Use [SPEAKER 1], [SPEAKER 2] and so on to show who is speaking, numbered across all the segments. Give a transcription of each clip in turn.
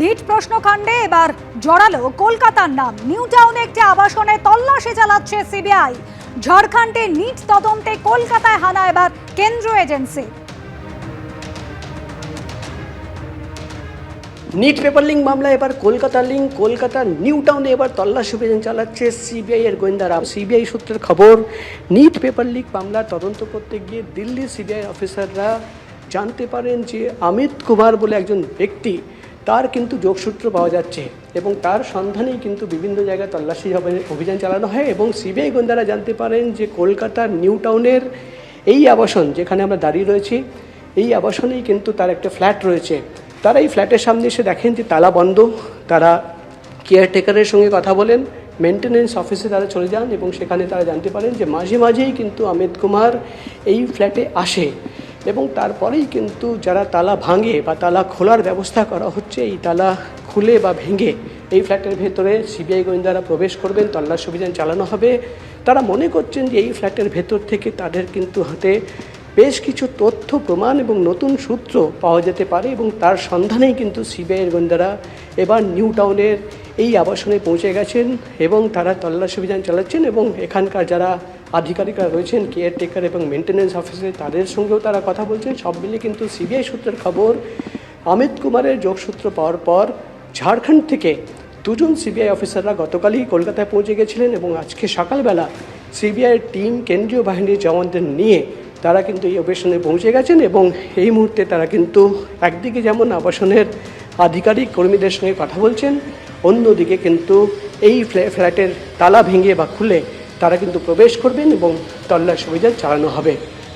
[SPEAKER 1] NEET প্রশ্নকাণ্ডে এবার জড়ালো কলকাতার নাম। নিউ টাউনে একটি আবাসনে তল্লাশি চালাচ্ছে সিবিআই। ঝাড়খণ্ডে নিট তদন্তে কলকাতায় হানা এবার কেন্দ্র এজেন্সি।
[SPEAKER 2] নিট পেপার লিঙ্ক মামলা এবার কলকাতা লিঙ্ক কলকাতা নিউ টাউনে এবার তল্লাশি অভিযান চালাচ্ছে সিবিআই এর গোয়েন্দারা। সিবিআই সূত্রের খবর, নিট পেপার লিক মামলার তদন্ত করতে গিয়ে দিল্লি সিবিআই অফিসাররা জানতে পারেন যে অমিত কুমার বলে একজন ব্যক্তি তার কিন্তু যোগসূত্র পাওয়া যাচ্ছে এবং তার সন্ধানেই কিন্তু বিভিন্ন জায়গায় তল্লাশি অভিযান চালানো হয় এবং সিবিআই গোয়েন্দারা জানতে পারেন যে কলকাতার নিউ টাউনের এই আবাসন যেখানে আমরা দাঁড়িয়ে রয়েছি, এই আবাসনেই কিন্তু তার একটা ফ্ল্যাট রয়েছে। তারা এই ফ্ল্যাটের সামনে এসে দেখেন যে তালা বন্ধ, তারা কেয়ারটেকারের সঙ্গে কথা বলেন মেনটেনেন্স অফিসে তারা চলে যান এবং সেখানে তারা জানতে পারেন যে মাঝে মাঝেই কিন্তু অমিত কুমার এই ফ্ল্যাটে আসে। এবং তারপরেই কিন্তু যারা তালা ভাঙে বা তালা খোলার ব্যবস্থা করা হচ্ছে, এই তালা খুলে বা ভেঙে এই ফ্ল্যাটের ভেতরে সিবিআই গোয়েন্দারা প্রবেশ করবেন, তল্লাশি অভিযান চালানো হবে। তারা মনে করছেন যে এই ফ্ল্যাটের ভেতর থেকে তাদের কিন্তু হাতে বেশ কিছু তথ্য, প্রমাণ এবং নতুন সূত্র পাওয়া যেতে পারে এবং তার সন্ধানেই কিন্তু সিবিআইয়ের গোয়েন্দারা এবার নিউ টাউনের এই আবাসনে পৌঁছে গেছেন এবং তারা তল্লাশি অভিযান চালাচ্ছেন এবং এখানকার যারা আধিকারিকরা রয়েছেন কেয়ারটেকার এবং মেনটেন্যান্স অফিসে তাদের সঙ্গেও তারা কথা বলছেন। সব মিলিয়ে কিন্তু সিবিআই সূত্রের খবর, অমিত কুমারের যোগসূত্র পাওয়ার পর ঝাড়খণ্ড থেকে দুজন সিবিআই অফিসাররা গতকালই কলকাতায় পৌঁছে গেছিলেন এবং আজকে সকালবেলা সিবিআইয়ের টিম কেন্দ্রীয় বাহিনীর জওয়ানদের নিয়ে তারা কিন্তু এই অপারেশনে পৌঁছে গেছেন এবং এই মুহূর্তে তারা কিন্তু একদিকে যেমন আবাসনের আধিকারিক কর্মীদের সঙ্গে কথা বলছেন, অন্যদিকে কিন্তু এই ফ্ল্যা- ফ্ল্যাটের তালা ভেঙে বা খুলে তারা কিন্তু প্রবেশ করবেন এবং তল্লাশি অভিযান চালানো হবে।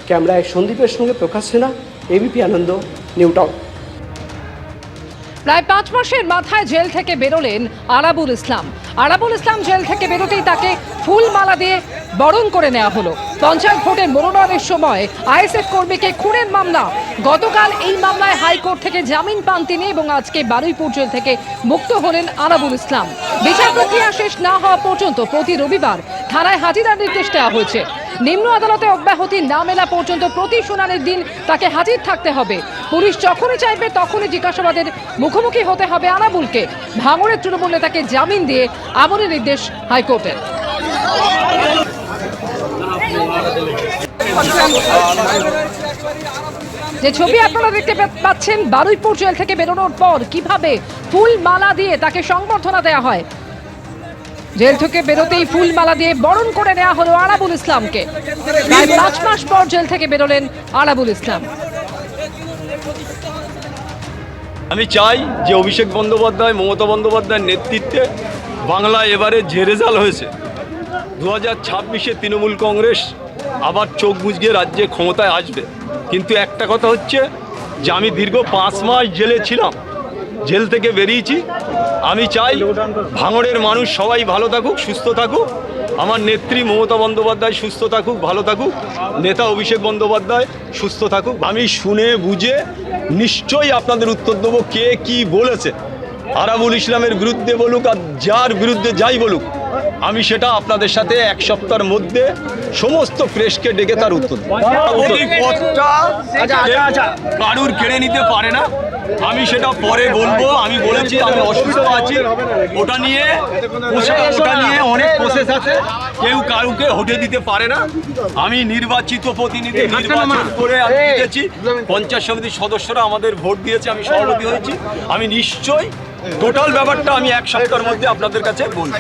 [SPEAKER 2] ক্যামেরায় সন্দীপের সঙ্গে প্রকাশ সেনা, এবিপি আনন্দ, নিউ টাউন।
[SPEAKER 3] প্রায় পাঁচ মাসের মাথায় জেল থেকে বেরোলেন আরাবুল ইসলাম। আরাবুল ইসলাম জেল থেকে বেরোতেই তাকে ফুল মালা দিয়ে বরণ করে নেওয়া হলো। পঞ্চায়েত ভোটের মনোনয়নের সময় আইএসএফ কর্মীকে খুনের মামলা। গতকাল এই মামলায় হাইকোর্ট থেকে জামিন পান তিনি এবং আজকে বারুইপুর জেল থেকে মুক্ত হলেন আরাবুল ইসলাম। বিচার প্রক্রিয়া শেষ না হওয়া পর্যন্ত প্রতি রবিবার থানায় হাজিরার নির্দেশ দেওয়া হয়েছে। নিম্ন আদালতে অব্যাহতি না মেলা পর্যন্ত প্রতি শুনানির দিন তাকে হাজির থাকতে হবে। পুলিশ যখনই চাইবে তখনই জিজ্ঞাসাবাদের মুখোমুখি হতে হবে আনাবুলকে। ভাঙড়ের তৃণমূল নেতাকে জামিন দিয়ে আমলের নির্দেশ হাইকোর্টের। যে ছবি আপনারা দেখতে পাচ্ছেন, বারুইপুর জেল থেকে বেরোনোর পর কীভাবে ফুল মালা দিয়ে তাকে সংবর্ধনা দেওয়া হয় জেল থেকে বেরোতেই ফুল মালা দিয়ে বরণ করে নেওয়া হলো আরাবুল ইসলামকে। প্রায় পাঁচ মাস পর জেল থেকে বেরোলেন আরাবুল ইসলাম।
[SPEAKER 4] আমি চাই যে অভিষেক বন্দ্যোপাধ্যায়, মমতা বন্দ্যোপাধ্যায়ের নেতৃত্বে বাংলা এবারে যে রেজাল্ট হয়েছে। দু হাজার ছাব্বিশে তৃণমূল কংগ্রেস আবার চোখ বুঝিয়ে রাজ্যে ক্ষমতায় আসবে। কিন্তু একটা কথা হচ্ছে যে আমি দীর্ঘ পাঁচ মাস জেলে ছিলাম। জেল থেকে বেরিয়েছি আমি চাই ভাঙড়ের মানুষ সবাই ভালো থাকুক সুস্থ থাকুক। আমার নেত্রী মমতা বন্দ্যোপাধ্যায় সুস্থ থাকুক ভালো থাকুক। নেতা অভিষেক বন্দ্যোপাধ্যায় সুস্থ থাকুক। আমি শুনে বুঝে নিশ্চয়ই আপনাদের উত্তর দেবো কে কি বলেছে। আরাবুল ইসলামের বিরুদ্ধে বলুক আর যার বিরুদ্ধে যাই বলুক আমি সেটা আপনাদের সাথে এক সপ্তাহের মধ্যে সমস্ত প্রেসকে ডেকে তার উত্তর দেব। পথটা কারুর কেড়ে নিতে পারে না। আমি সেটা পরে বলব আমি বলেছি আমি অসুস্থ আছি ওটা নিয়ে ওটা নিয়ে অনেক প্রসেস আছে। কেউ কারুকে হটে দিতে পারে না। আমি নির্বাচিত প্রতিনিধি নির্বাচন করে আমি জিতেছি। পঞ্চায়েত সমিতির সদস্যরা আমাদের ভোট দিয়েছে আমি সভাপতি হয়েছি। আমি নিশ্চয়ই টোটাল ব্যাপারটা আমি এক সপ্তাহের মধ্যে আপনাদের কাছে বলব।